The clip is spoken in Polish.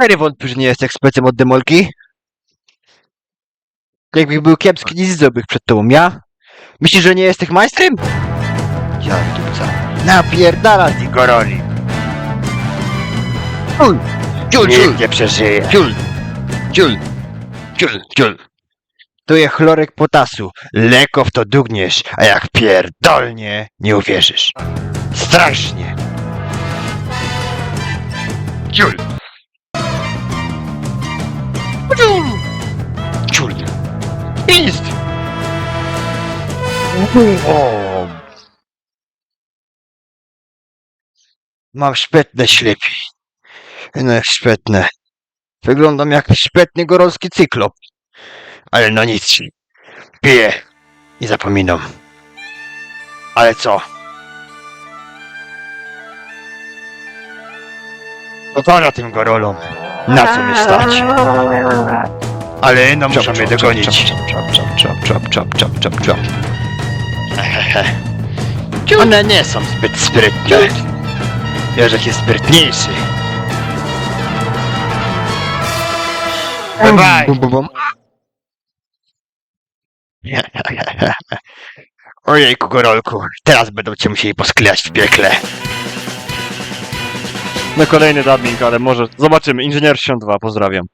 Serio wątpisz, że nie jest ekspertem od demolki? Jakbych był kiepski, nie zdobył przed tobą, ja? Myślisz, że nie jesteś majstrem? Ja dupca. Napierdala z niego roli. Ciul, ciul, ciul. Nikt nie przeżyje. Ciul, ciul, ciul, ciul. Tu jest chlorek potasu. Lekko w to dugniesz, a jak pierdolnie, nie uwierzysz. Strasznie. Ciul. O. Mam szpetne ślepi. No, szpetne. Wyglądam jak szpetny gorolski cyklop. Ale no nic. Piję i zapominam. Ale co? To to na tym gorolom. Na co mnie stać? Ale no muszę mnie dogonić. One nie są zbyt sprytne. Jerzek jest sprytniejszy. Bye bye. Bum, bum, bum. Ojejku, Gorolku, teraz będą cię musieli posklejać w piekle. No kolejny dubbing, ale może zobaczymy. Inżynier 62, pozdrawiam.